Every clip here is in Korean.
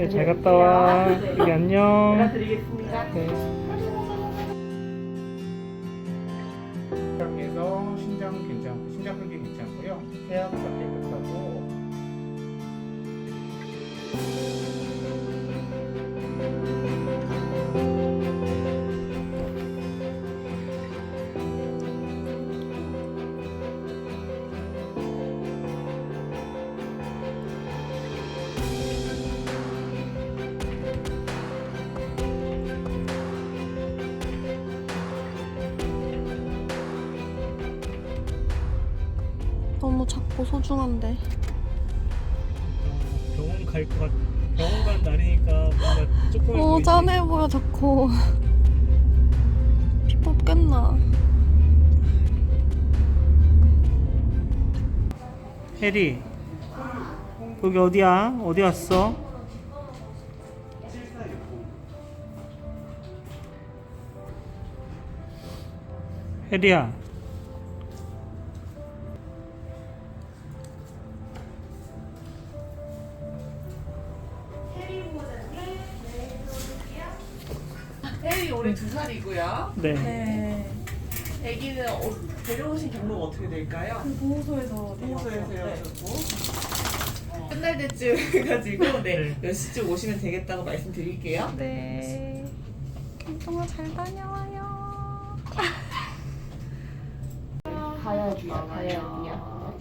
네, 잘 갔다 와. 여기 안녕. 드리겠습니다. 네. 시장에서 신장 괜찮고 신장 크기 괜찮고요. 폐하가 깨끗하고 너무 작고 소중한데. 병원 갈 것 같. 병원 간 날이니까 뭔가 조그만 어, 짠해 보여, 자꾸. 피 뽑겠나. 해리. 여기 어디야? 어디 왔어? 해리야. 올해 두 살이고요. 네. 네. 아기는 어, 데려오신 경로가 어떻게 될까요? 보호소에서 보호소에서 데려오셨고 끝날 때쯤 해가지고 네, 네. 몇 시쯤 오시면 되겠다고 말씀드릴게요. 네. 김동아 잘 다녀와요. 가야지요, 가야지요.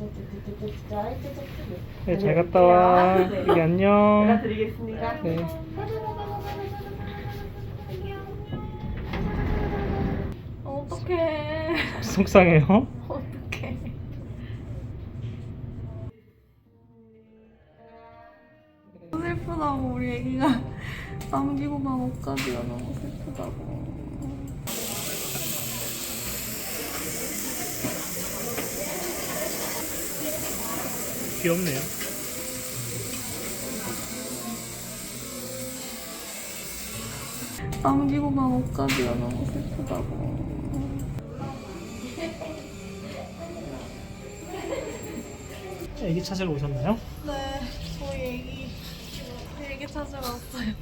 네, 잘 갔다 와. 여기 안녕. 드리겠습니다. 네. 어떡해. 속상해요? 어떡해. 슬프다고 우리 애기가 남기고 간 옷까지가 너무 슬프다고. 귀엽네요. 남기고 간 옷까지가 너무 슬프다고. 애기 찾으러 오셨나요? 네, 저희 애기 애기 찾으러 왔어요.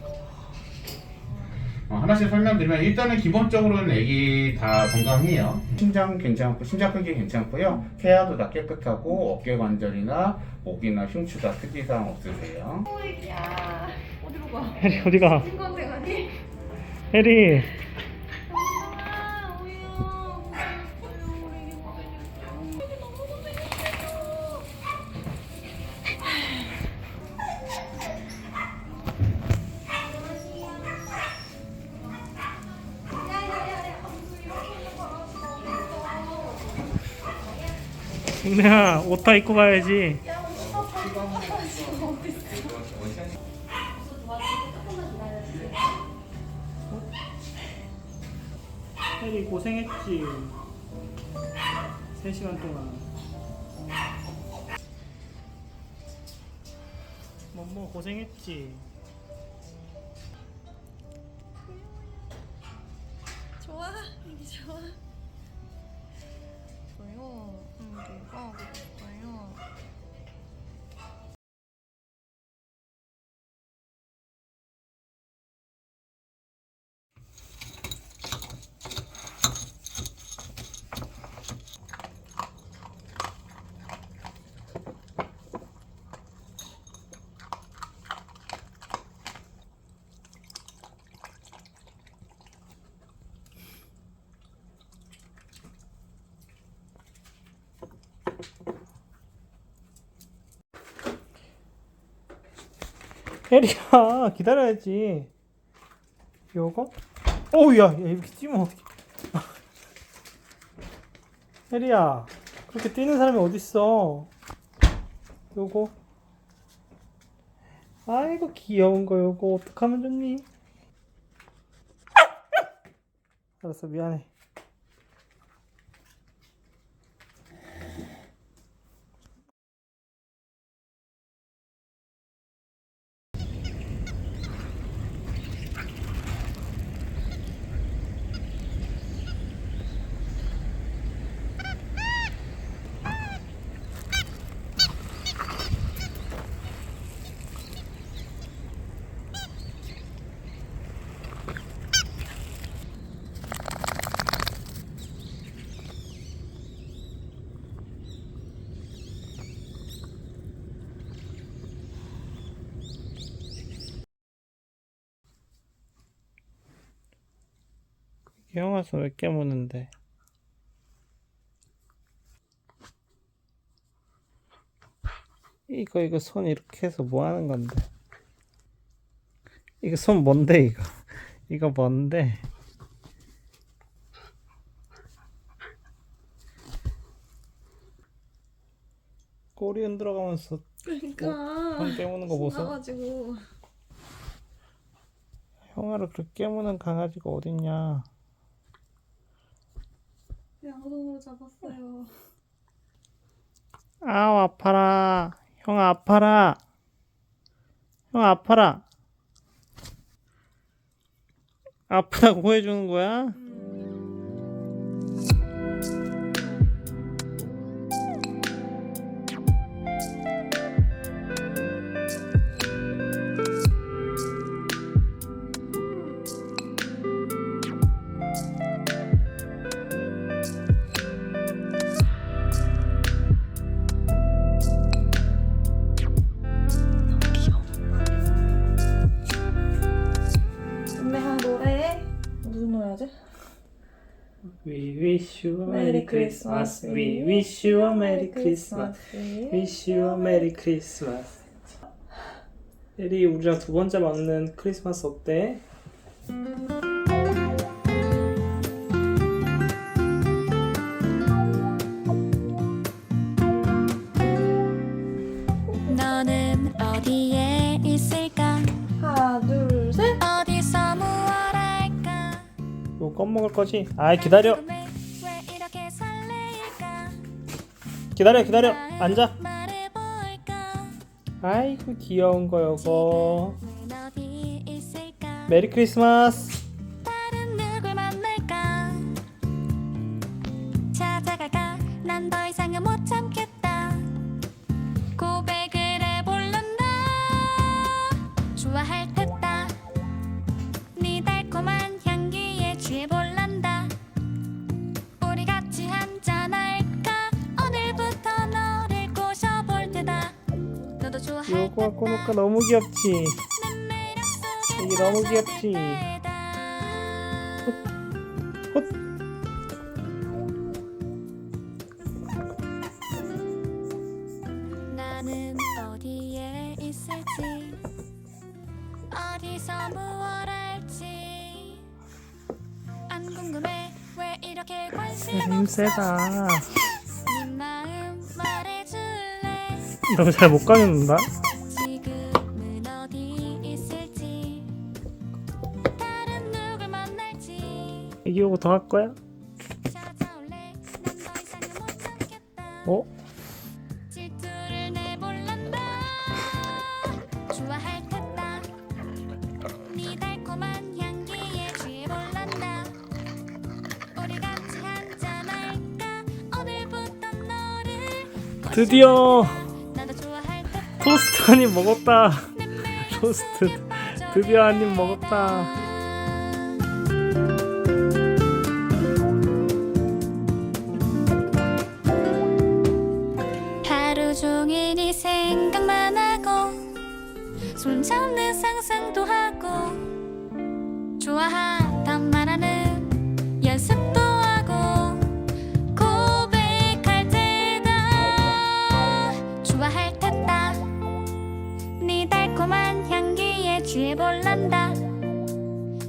어, 하나씩 설명드리면 일단은 기본적으로는 애기 다 건강해요. 신장 괜찮고 신장 크기 괜찮고요. 폐하도 다 깨끗하고 어깨 관절이나 목이나 흉추가 특이사항 없으세요. 애기야, 어디로 가? 해리 어디가? 친구한테 가니? 해리. 승래야 옷 다 입고 가야지. 해리 고생했지. 3시간 동안. 뭐뭐 고생했지. 좋아, 애기 좋아. 좋아 요. 우리가 그랬어요. 혜리야 기다려야지. 요거? 어우야 야, 이렇게 뛰면 어떡해. 혜리야 그렇게 뛰는 사람이 어딨어? 요거? 아이고 귀여운 거 요거 어떡하면 좋니? 알았어 미안해 형아 손왜 깨무는데? 이거 이거 손 이렇게 해서 뭐 하는 건데? 이거 손 뭔데 이거? 이거 뭔데? 꼬리 흔들어 가면서 그러니까 손 깨무는 거 보소. 형아를 그렇게 깨무는 강아지가 어딨냐? 양손으로 잡았어요. 아우 아파라 형 아파라 형 아파라 아프다고 해주는 거야? You a Merry Christmas. We wish you a Merry Christmas. Wish you a Merry Christmas. 에리 우리랑 두 번째 맞는 크리스마스 어때? 너는 어디에 있을까? 하나 둘 셋. 어디서 무얼 할까? 이거 꺼먹을 거지? 아이 기다려 기다려 기다려 앉아? 아이고 귀여운 거 요거? 메리 크리스마스 갖고 놓까 너무 귀엽지? 이게 너무 귀엽지? 때다. 헛 나는 어디에 있을지 어디서 무얼 할지 안 궁금해 왜 이렇게 관심 힘세다 네 마음 말해줄래 너무 잘 못 가는다 할까 오늘부터 너를 드디어 나도 좋아할 듯다 토스트 한 입 먹었다. 토스트. 드디어 한 입 먹었다 손 잡는 상상도 하고 좋아하